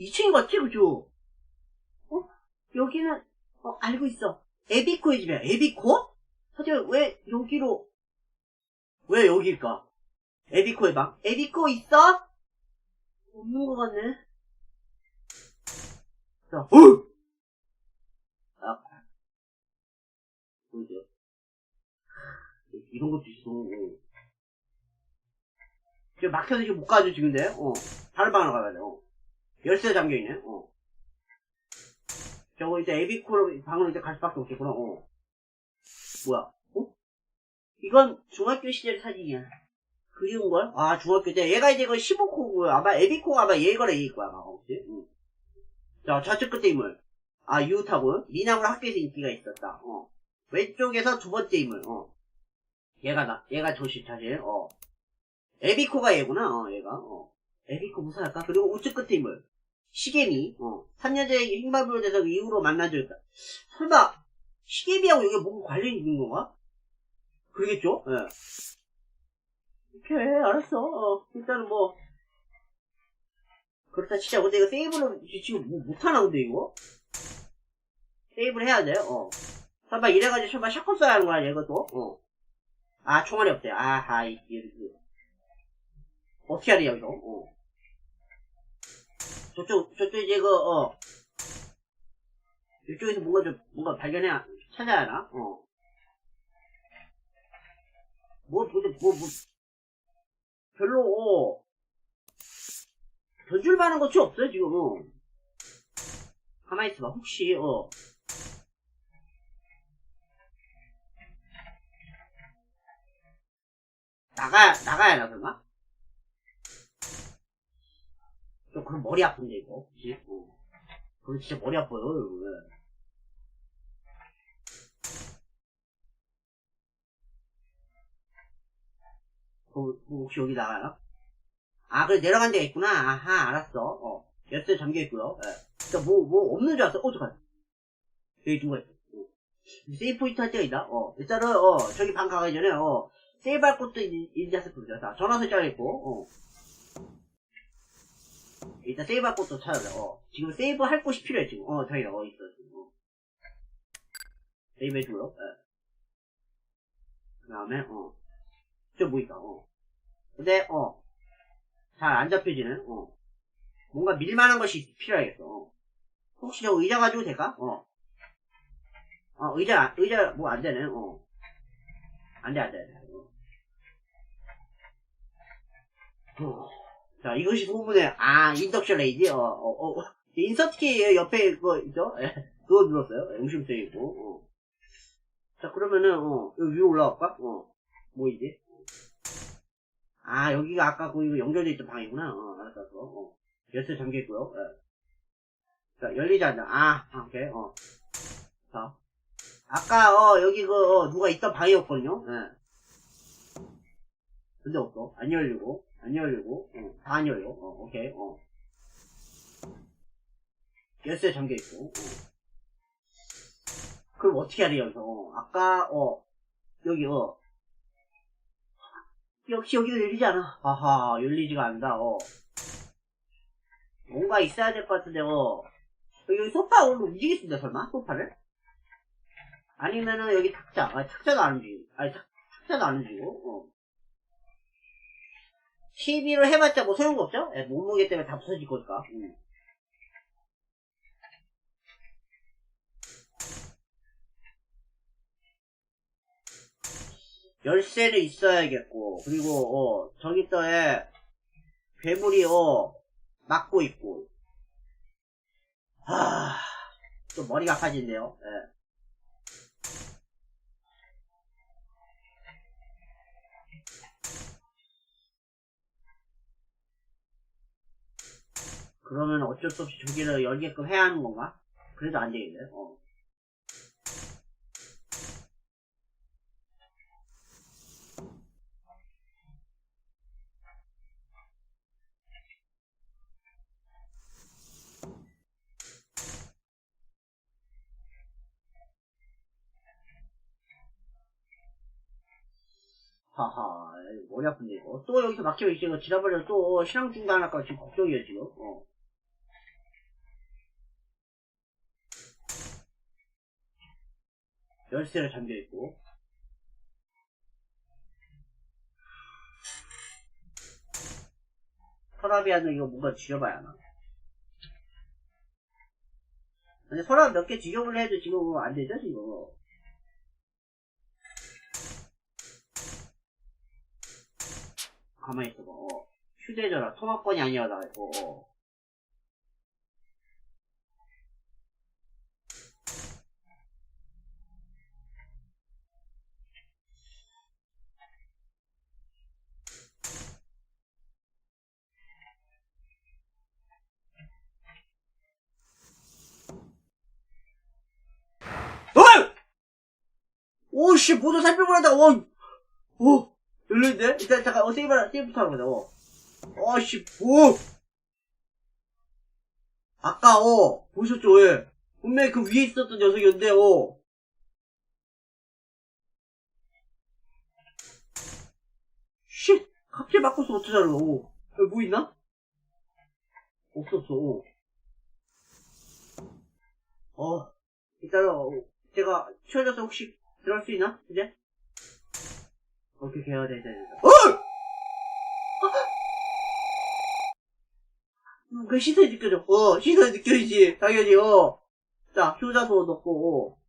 2층인 것 같지, 그죠? 어? 여기는, 어, 알고 있어. 에비코의 집이야. 에비코? 하지만 왜 여기로, 왜 여기일까? 에비코의 방? 에비코 있어? 없는 것 같네. 자, 어! 아, 뭐죠? 이런 것도 있어. 어. 지금 막혀서 못 가죠, 지금 데 어. 다른 방으로 가야 돼, 어. 열쇠 잠겨있네, 어. 저거 이제 에비코로 방으로 이제 갈 수밖에 없겠구나, 어. 뭐야, 어? 이건 중학교 시절 사진이야. 그리운 걸? 아, 중학교 때. 얘가 이제 그 15코고요. 아마 에비코가 아마 얘거래, 얘일 거야, 아마. 그치? 응. 자, 좌측 끝에 인물. 아, 유타고. 미남으로 학교에서 인기가 있었다, 어. 왼쪽에서 두 번째 인물, 어. 얘가 나, 얘가 조시 사실, 어. 에비코가 얘구나, 어, 얘가, 어. 에비코 무슨 할까? 그리고 우측 끝에 인물. 시계미, 어. 3년전에 흰밥으로 돼서 그 이후로 만나줘있다. 설마, 시계미하고 이게 뭔가 관련이 있는 건가? 그러겠죠? 예. 오케이, 알았어. 어, 일단은 뭐. 그렇다 치자. 근데 이거 세이브는 지금 뭐 못하나, 근데 이거? 세이브를 해야 돼, 어. 설마 이래가지고 설마 샷건 써야 하는 거야, 이것도? 어. 아, 총알이 없대. 아하, 이, 이, 이. 어떻게 하냐, 여기서? 어. 저쪽, 저쪽 이제 그, 어. 이쪽에서 뭔가 좀, 뭔가 발견해야, 찾아야 하나? 어. 뭐, 뭐, 뭐, 뭐, 별로, 어. 던질 만한 것이 없어요, 지금. 어. 가만히 있어봐, 혹시, 어. 나가, 나가야 하나, 설마? 저, 그럼 머리 아픈데, 이거. 그치? 어. 그거 진짜 머리 아파요. 왜. 어, 뭐 혹시 여기 나가나? 아, 그래, 내려간 데가 있구나. 아하, 알았어. 어. 열쇠 잠겨있고요. 예. 그니까 뭐, 뭐, 없는 줄 알았어. 어, 잠깐. 여기 누가 있어. 어. 세이프 포인트 할 때가 있나? 어. 일단은, 어, 저기 방 가기 전에, 어, 세이브 할 것도 있는지 했을 겁니다. 자, 전화 설정가 있고, 어. 일단 세이브 할 것도 찾아야 돼. 어. 지금 세이브 할 곳이 필요해, 지금. 어, 저기가, 어, 있어, 지금. 어. 세이브 해주고요. 예. 그 다음에, 어. 저뭐 있다, 어. 근데, 어. 잘 안 잡혀지네, 어. 뭔가 밀만한 것이 필요하겠어, 어. 혹시 저 의자 가지고 될까? 어. 어, 의자, 의자, 뭐 안 되네, 어. 안 돼, 안 돼, 안 돼. 어. 어. 자, 이것이 소문의, 아, 인덕션 레이디, 어, 어, 어. 인서트 키 옆에 그거 있죠? 예, 그거 눌렀어요. 영심돼 있고, 어. 자, 그러면은, 어, 여기 위로 올라갈까? 어. 뭐이지? 아, 여기가 아까 그 연결돼 있던 방이구나. 어, 알았어, 알았어. 어. 열쇠 잠겨있고요. 예. 자, 열리지 않나. 아, 아, 오케이, 어. 자. 아까, 어, 여기 그, 어, 누가 있던 방이었거든요. 예. 근데 없어. 안 열리고, 안 열리고, 어, 다안 열려. 어, 오케이, 어. 열쇠 잠겨 있고, 어. 그럼 어떻게 해야 돼요? 어, 아까, 어, 여기, 어. 역시 여기도 열리지 않아. 아하, 열리지가 않는다, 어. 뭔가 있어야 될 것 같은데, 어. 여기 소파 오늘 움직이겠습니다, 설마? 소파를? 아니면은 여기 탁자. 아, 탁자도 안 움직이고. 아니, 탁, 탁자도 안 움직이고, 어. TV로 해봤자 뭐 소용도 없죠? 예, 몸무게 때문에 다 부서질 거니까. 음. 열쇠는 있어야겠고, 그리고, 어, 저기 떠에, 괴물이, 어, 막고 있고. 하, 또 머리가 아파진대요. 예. 그러면 어쩔 수 없이 저기를 열게끔 해야 하는 건가? 그래도 안 되겠네, 어. 하하, 머리 아픈데, 이거. 또 여기서 이제 이거 지나버려 또 신앙 중단할까 지금 걱정이에요, 지금. 어. 열쇠로 잠겨있고. 서랍이하는 이거 뭔가 지져봐야 하나. 근데 서랍 몇개 지져볼래 해도 지금 안 되죠, 지금. 가만히 있어봐. 어. 휴대전화, 통화권이 아니라 나고 오씨, 모두 살펴보려다, 어, 오, 열렸네? 일단, 잠깐, 어, 세이브, 세이브부터 하는 거다, 어. 어씨, 오! 아까, 어, 보셨죠, 예. 분명히 그 위에 있었던 녀석이었는데, 어. 쉿! 갑자기 바꿨어, 어쩌자는 거, 여기 뭐 있나? 없었어, 어. 어, 일단, 어, 제가 치워져서 혹시 들어갈 수 있나? 이제? 오케이, 개야 돼, 돼, 돼. 어! 음, 그 시선이 느껴져. 어, 시선이 느껴지지. 당연히, 어. 자, 효자소 넣고, 어.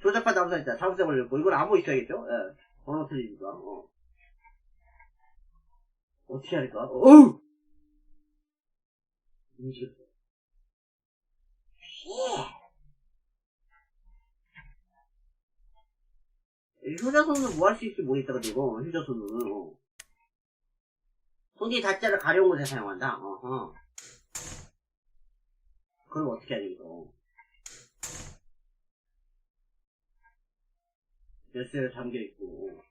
조잡한 남사 있다. 잘못해 걸렸고. 이건 암호 있어야겠죠? 예. 번호 틀리니까, 어. 어떻게 할까? 어, 어우! 움직였어. 효자손은 뭐 할 수 있을지 모르겠다, 이거, 효자손은. 어. 손이 다자를 가려운 곳에 사용한다. 어허. 그럼 어떻게 해야 돼, 이거. 열쇠를 잠겨있고.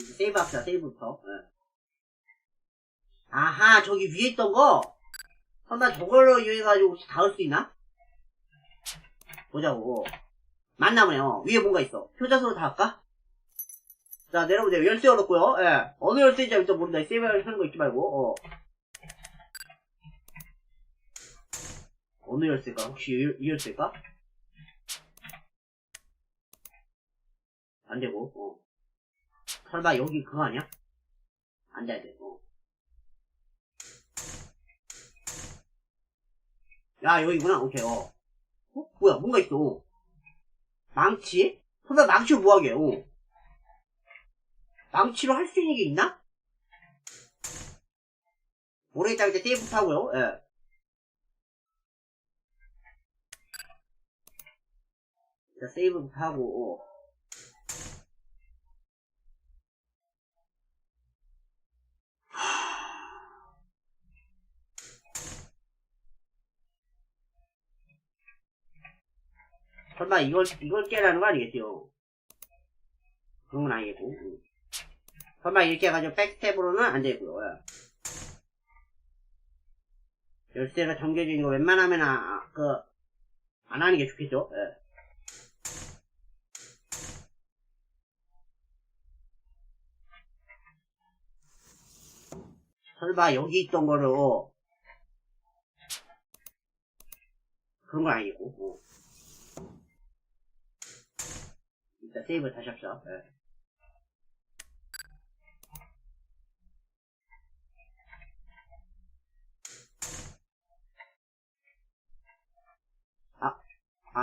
이제 세이브 합시다, 세이브부터. 예. 아하, 저기 위에 있던 거? 설마 저걸로 이용해가지고 혹시 닿을 수 있나? 보자고. 맞나보네, 요 위에 뭔가 있어. 효자소로 닿을까? 자, 내려보세요. 열쇠 얻었고요. 예. 어느 열쇠인지 일단 모른다. 세이브 하는 거 잊지 말고, 어. 어느 열쇠일까? 혹시 이, 이 열쇠일까? 안 되고, 어. 설마 여기 그거 아니야? 안 돼야 돼, 어. 야, 여기구나. 오케이, 어. 어? 뭐야, 뭔가 있어. 망치? 설마 망치로 뭐하게, 어. 망치로 할 수 있는 게 있나? 모르겠다, 이제 세이브 타고요, 예. 자, 세이브부터 하고, 어. 설마 이걸, 이걸 깨라는 거 아니겠죠? 그런 건 아니겠고. 응. 설마 이렇게 해가지고 백스텝으로는 안 되고요. 예. 열쇠가 잠겨져 있는 거 웬만하면, 아, 그, 안 하는 게 좋겠죠? 예. 설마 여기 있던 어, 그런 건 아니고, 어. 일단 세이브 다시 합시다. 예.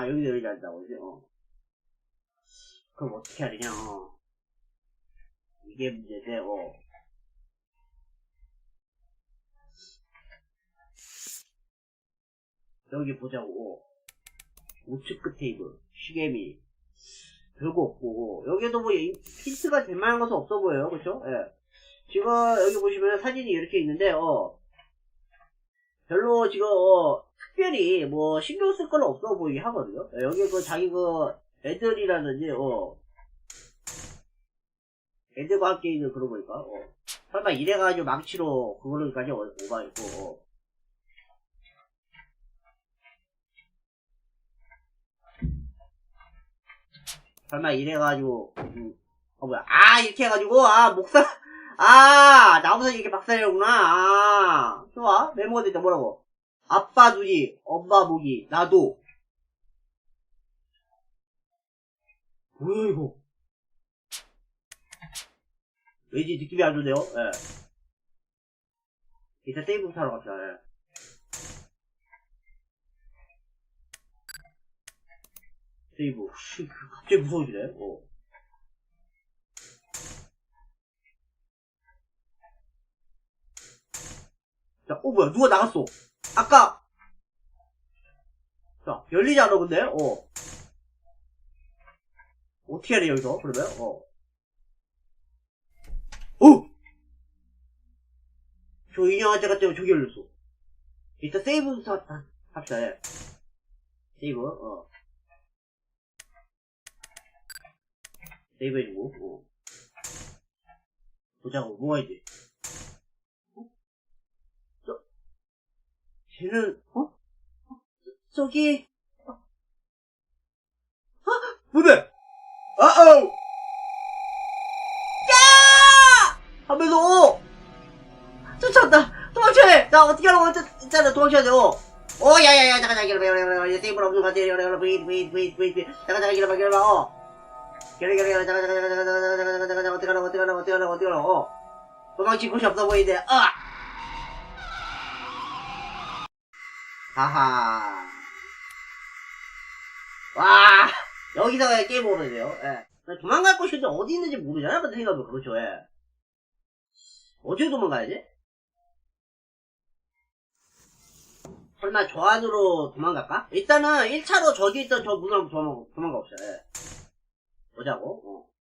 아, 여기도 열지 않다고, 이제, 어. 그럼 어떻게 해야 되냐, 어. 이게 문제인데, 어. 여기 보자고, 어. 우측 끝에 이거, 시계미. 별거 없고, 여기도 뭐, 이- 힌트가 될 만한 것은 없어 보여요, 그쵸? 예. 지금, 여기 보시면 사진이 이렇게 있는데, 어. 별로 지금, 어, 특별히 뭐 신경 쓸 건 없어 보이게 하거든요. 예, 여기 그 자기 그 애들이라든지 어. 애들과 함께 있는 그런 거니까 어. 설마 이래가지고 망치로 그거를까지 오- 오가 있고 어. 설마 이래가지고 음, 어 뭐야. 아 이렇게 해가지고 아 목살 아 나부터 이렇게 박살이구나. 아 좋아. 메모가 됐다. 뭐라고 아빠 둘이, 엄마 목이, 나도. 뭐야, 이거? 왠지 느낌이 안 좋네요, 예. 일단 세이브부터 하러 갑시다, 예. 세이브. 씨, 갑자기 무서워지네, 어. 자, 어, 뭐야, 누가 나갔어. 아까, 자, 열리지 않아, 근데? 어. 어떻게 해야 돼, 여기서? 그러면? 어. 어! 저 인형한테 갔더니 저기 열렸어. 일단 세이브부터 하- 합시다, 예. 세이브, 어. 세이브 해주고, 어. 보자고, 뭐가 있지? 어? 저, 쟤는, 어? 어? 저기, 어? 아! 뭔데? 아우! 야! 하면서, 쫓아온다! 도망쳐야 돼! 나 어떻게 하라고 했잖아, 도망쳐야 돼, 어. 오, 야, 야, 야, 잠깐, 잠깐, 기다려봐, 기다려봐, 기다려봐. 세이브를 없는 것 같아, 기다려봐, 웨이트, 웨이트, 웨이트, 웨이트. 잠깐, 잠깐, 기다려봐, 기다려봐, 어. 기다려, 기다려, 기다려, 잠깐, 잠깐, 잠깐, 잠깐, 잠깐, 잠깐, 잠깐, 어떻게 하라고, 어떻게 하라고, 어떻게 하라고, 어떻게 하라고, 어. 도망칠 곳이 없어 보이는데, 어! 하하. 와, 여기서 게임 오버돼요 예. 도망갈 곳이 어디 있는지 모르잖아, 근데 생각해보면, 그렇죠, 예. 어디로 도망가야지? 설마 저 안으로 도망갈까? 일단은 1차로 저기 있던 저 문으로 도망, 도망가 봅시다, 예. 보자고, 어.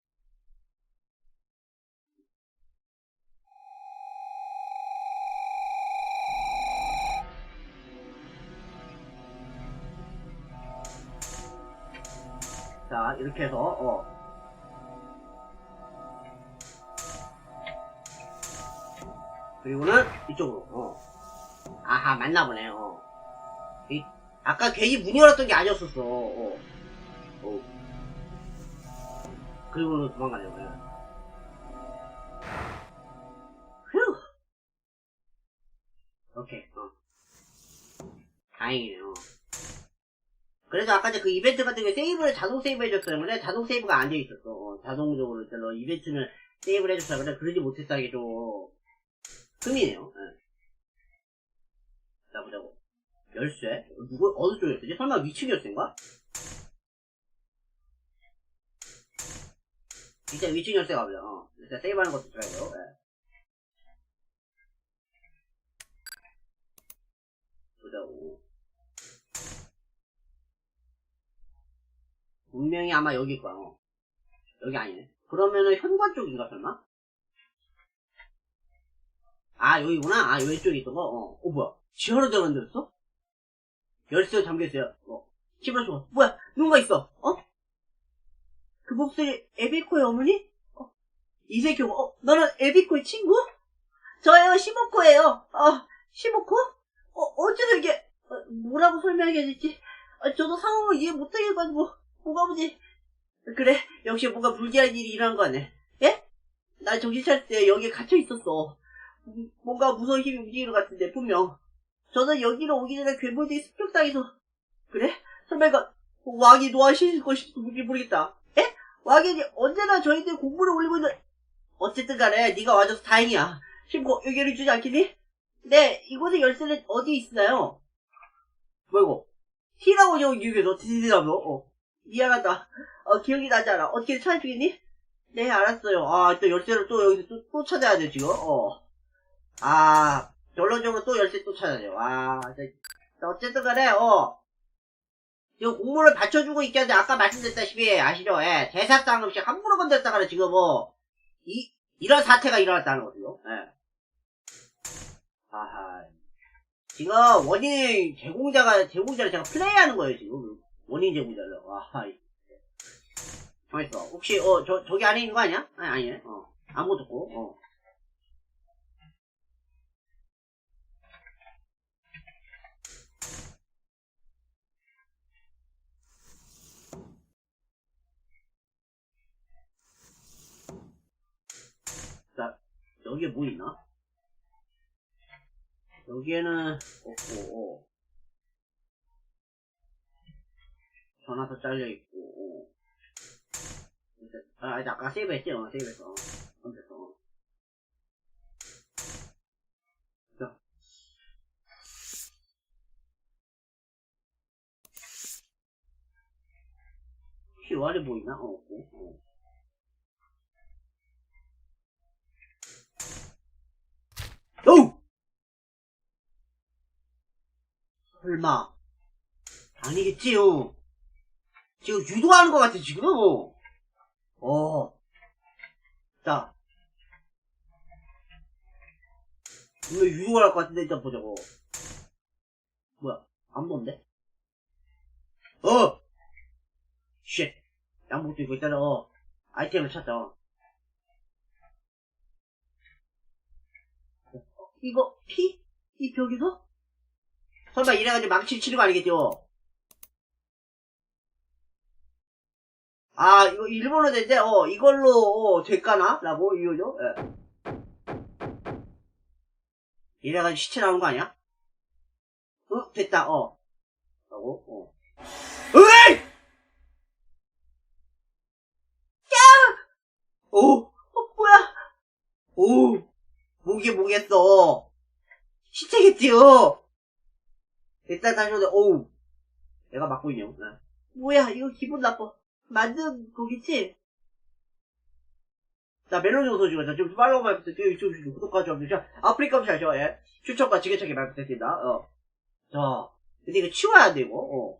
자, 이렇게 해서, 어. 그리고는 이쪽으로, 어. 아하, 맞나보네, 어. 이, 아까 괜히 문 열었던 게 아니었었어, 어. 어. 그리고는 도망가네요, 예. 휴! 오케이, 어. 다행이네요. 그래서 아까 그 이벤트 같은 게 세이브를 자동 세이브 해줬어요. 근데 자동 세이브가 안 돼 있었어. 어, 자동적으로 별로 이벤트는 세이브를 해줬어요. 근데 그러지 못했다는 게 좀, 흠이네요. 예. 자, 보자고. 열쇠? 누구, 어느 쪽 열쇠지? 설마 위층 열쇠인가? 일단 위층 열쇠 가보자. 어. 일단 세이브하는 것도 들어가고요. 예. 보자고. 분명히 아마 여기일 거야. 어. 여기 아니네. 그러면은 현관 쪽인가 설마? 아 여기구나. 아 왼쪽에 있던 거. 어, 어 뭐야? 지하로 들어간댔어? 열쇠 잠겨있어요. 어. 집으로 줘. 뭐야? 누군가 있어. 어? 그 목소리 에비코의 어머니? 어. 이세경. 어, 너는 에비코의 친구? 저요 시모코예요. 어, 시모코? 어, 어째서 이게 어, 뭐라고 설명해야 되지? 아, 저도 상황을 이해 못하겠가지고. 뭐가 보지? 그래, 역시 뭔가 불길한 일이 일어난 거 같네. 예? 나 정신 차릴 때 여기에 갇혀 있었어. 음, 뭔가 무서운 힘이 움직이는 것 같은데, 분명. 저는 여기로 오기 전에 괴물들이 습격당해서. 그래? 이거 왕이 노하실 것인지 모르겠다. 예? 왕이 언제나 저희들 공부를 올리고 있는... 어쨌든 간에 네가 와줘서 다행이야. 심고 의견을 주지 않겠니? 네, 이곳의 열쇠는 어디 있나요? 뭐 이거? T라고 적은 유교도 T라고? 어. 미안하다. 어, 기억이 나지 않아. 어떻게 찾아주겠니? 네, 알았어요. 아, 또 열쇠를 또 여기서 또, 또 찾아야 돼, 지금. 어. 아, 결론적으로 또 열쇠 또 찾아야 돼요. 아, 저, 어쨌든 간에, 어. 지금 공물을 받쳐주고 있긴 한데, 아까 말씀드렸다시피, 아시죠? 예, 대사상 없이 함부로 건드렸다가 지금 뭐, 이, 이런 사태가 일어났다는 거죠. 예. 아하. 지금 원인 제공자가, 제공자를 제가 플레이하는 거예요, 지금. 원인 제공자를. 아하. 가만있어. 혹시, 어, 저, 저기 안에 있는 거 아니야? 아니, 아니네. 어. 아무것도 없고, 어. 자, 여기에 뭐 있나? 여기에는 없고, 전화서 잘려있고, 어. 아, 아까 세이브했지? 어, 세이브했어. 어, 컴퓨터. 월이 보이나? 어, 없고. 어. 오! 설마. 아니겠지요. 지금 유도하는 것 같아, 지금. 어. 자. 이거 유도를 할 것 같은데, 일단 보자고. 뭐야, 아무도 없네? 어! 쉣. 양복도 입고 있잖아, 어. 아이템을 찾자, 어. 어, 이거, 피? 이 벽에서? 설마 이래가지고 망치 치는 거 아니겠죠? 아, 이거 일본어 된데, 어, 이걸로, 어, 될까나? 라고, 이거죠? 예. 이래가지고 시체 나오는 거 아니야? 어, 됐다, 어. 라고, 어. 으이! 야! 오, 어, 뭐야? 오, 뭐게 뭐겠어. 시체겠지요? 일단 다시 오자, 오우. 내가 맞고 있냐? 네. 뭐야, 이거 기분 나빠. 만든 거겠지? 자, 멜로디 소식은 자, 지금 팔로우 말부터 유튜브 주 구독과 좋아요 자, 아프리카 음식하죠, 예. 추천과 지게차기 말 부탁드립니다, 어. 자, 근데 이거 치워야 돼, 이거, 어.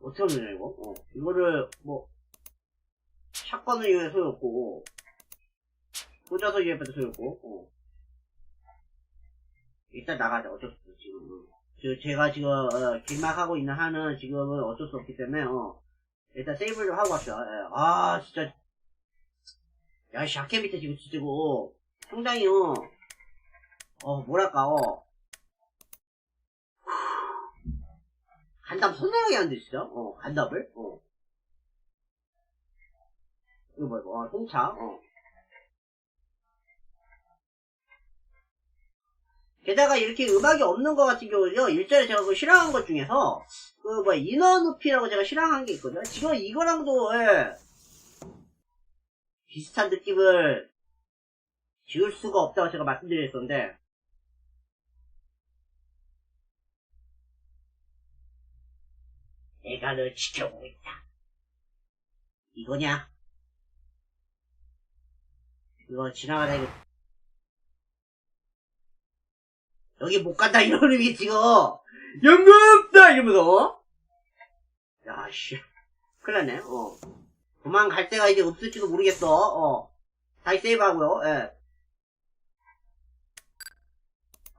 어떻게 하느냐, 이거, 어. 이거를, 뭐, 샷건을 이용해 소용없고, 꽂아서 이용해도 소용없고, 어. 일단 나가자, 어쩔 수 없어, 지금. 어. 저, 제가 지금, 어, 길막하고 있는 한은 지금은 어쩔 수 없기 때문에, 어. 일단 세이브를 좀 하고 갑시다. 예. 아, 진짜. 야, 이 샤케 밑에 지금 진짜 이거, 상당히, 어, 어, 뭐랄까, 어. 간담 선생하게 하는데, 진짜? 어, 간담을? 어. 이거 뭐야, 어, 통차, 어. 게다가 이렇게 음악이 없는 것 같은 경우는요, 일전에 제가 그 실황한 것 중에서, 그, 뭐, 인어누피라고 제가 실황한 게 있거든요. 지금 이거랑도, 예, 비슷한 느낌을 지울 수가 없다고 제가 말씀드렸었는데, 내가 널 지켜보고 있다. 이거냐? 이거 지나가다 이거 여기 못 간다 이러는 게 지금 연금 없다 이러면서 야씨 큰일 났네 어 도망갈 데가 이제 없을지도 모르겠어 어 다시 세이브 하고요 예.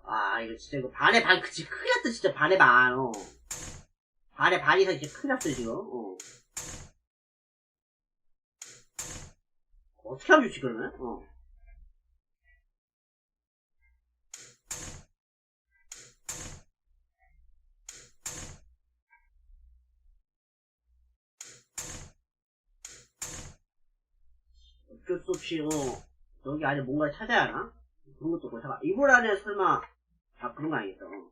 아 이거 진짜 이거 반에 반 그치 큰일 났다 진짜 반에 반 어. 반에 반 이상 진짜 큰일 났어 지금 어. 어떻게 하면 좋지 그러면 어. 수 없이, 어, 여기 안에 뭔가를 찾아야 하나? 그런 것도 없고, 잠깐, 이불 안에 설마, 다 그런 거 아니겠어? 어.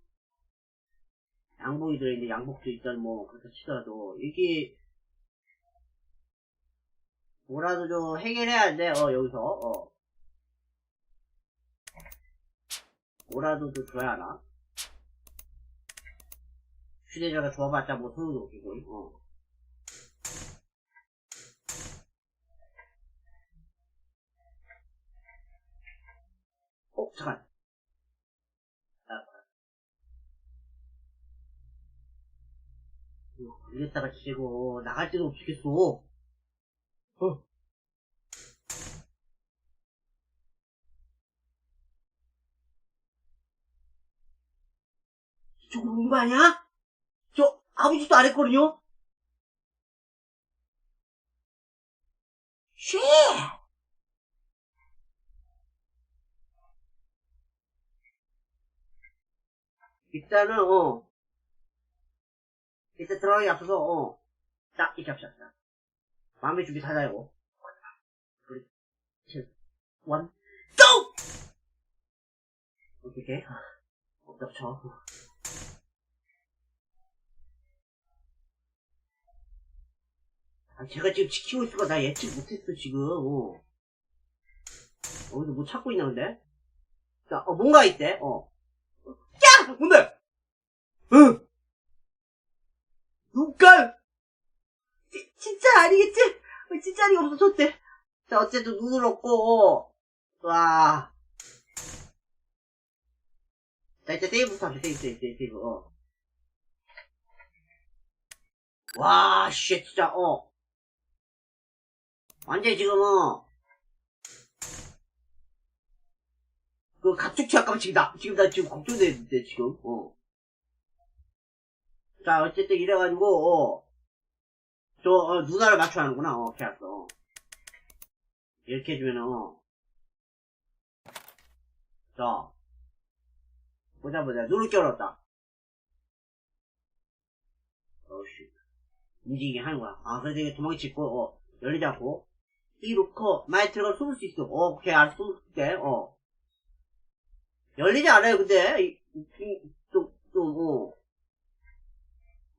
양복이 들어있는데 양복도 일단 뭐, 그렇다 치더라도, 이게, 뭐라도 좀 해결해야 돼, 어, 여기서, 어. 뭐라도 좀 줘야 하나? 휴대전화 줘봤자 뭐 소용도 없고, 어. 어, 잠깐. 아, 이거 걸렸다가 치고 나갈 데도 없겠어. 어. 이쪽으로 온 거 아니야? 저 아버지도 안 했거든요? 쉣! 일단은 어 일단 들어가기 앞서서 어딱 이렇게 합시다 자. 마음의 준비 다 잘하고 우리 7 1 GO! 오케이 오케이 엎드려 쳐 아, 제가 지금 지키고 있을 거나 예측 못했어, 지금. 어. 어디서 뭐 찾고 있나, 근데? 자, 어, 뭔가 있대, 어. 야! 뭔데? 응! 눈깔! 지, 진짜 아니겠지? 어, 진짜 아니가 없어졌대. 자, 어쨌든 눈을 얻고, 어. 와. 자, 이제 세이브부터 하자, 세이브, 세이브, 세이브, 어. 와, 씨, 진짜, 어. 완전히 지금, 어. 그, 갑툭튀 할까봐 지금 나, 지금 나 지금 걱정되는데, 지금, 어. 자, 어쨌든 이래가지고, 어. 저, 어, 누나를 맞춰야 하는구나, 어, 오케이, 알았어. 어. 이렇게 해주면은, 어. 자. 보자, 보자. 누를 껴놨다. 어우씨. 움직이게 하는 거야. 아, 그래서 이게 도망치고, 어, 열리지 않고. 이 놓고, 많이 들어가 숨을 수 있어. 어, 오케이, 알았어, 숨을게, 어. 열리지 않아요, 근데. 또, 또,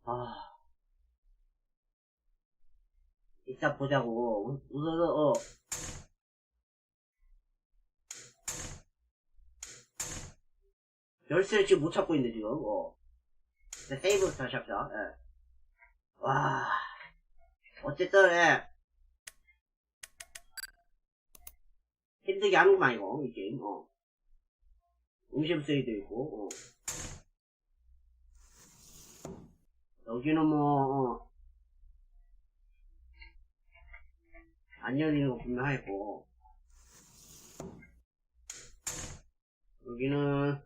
어. 아. 이따 보자고. 우- 우선, 어. 열쇠를 지금 못 찾고 있는데, 지금, 어. 자, 세이브 다시 합시다, 예. 와. 어쨌든, 예. 힘들게 하는구만, 이거, 이 게임, 어. 음식 쓰기도 있고, 어. 여기는 뭐, 어. 안 열리는 거 분명하고, 여기는,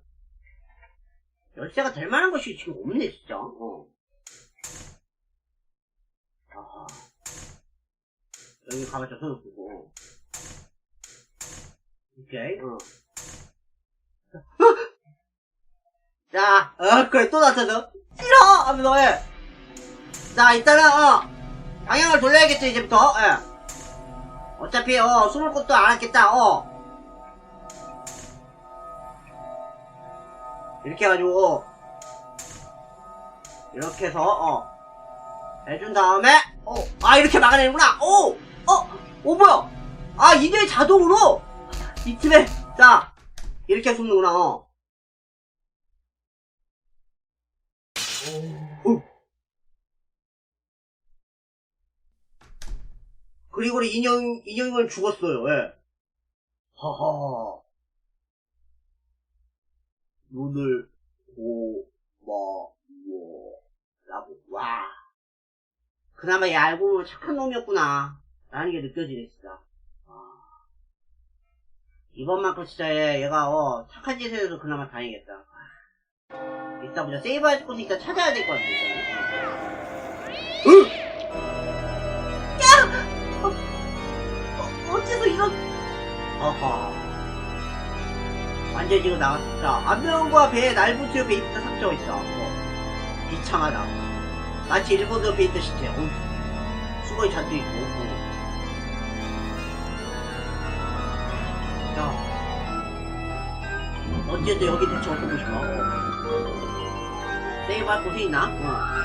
열쇠가 될 만한 것이 지금 없네, 진짜, 어. 여기 가봤자 소용없고. 오케이, 어. 자, 어, 그래, 또 나타나. 싫어! 하면서, 예. 자, 일단은, 어. 방향을 돌려야겠죠, 이제부터, 예. 어차피, 어, 숨을 곳도 안 했겠다, 어. 이렇게 해가지고, 어. 이렇게 해서, 어. 해준 다음에, 어, 아, 이렇게 막아내는구나! 오! 어! 오, 뭐야! 아, 이게 자동으로! 이 틈에, 자, 이렇게 숨는구나, 어. 오. 그리고 우리 인형, 인형은 죽었어요, 예. 하하. 눈을, 뭐, 라고, 와. 그나마 얘 알고 착한 놈이었구나. 라는 게 느껴지네, 진짜. 와. 이번만큼 진짜 얘, 얘가, 어, 착한 짓을 해서 그나마 다행이겠다. 와. 이따 보자. 세이브할 이따 찾아야 될 것 같아. 으! 야! 어, 어째서 이런, 어허. 완전 지금 나왔어. 자, 안면과 배에 날부트여 베이트 상처가 있어. 어. 비창하다. 마치 일본도 베이트 시체. 어. 수건이 잔뜩 있고. 어. 자. 어쨌든 여기 대체 어떤 곳인가? 어. 세이브할 곳이 있나? 어.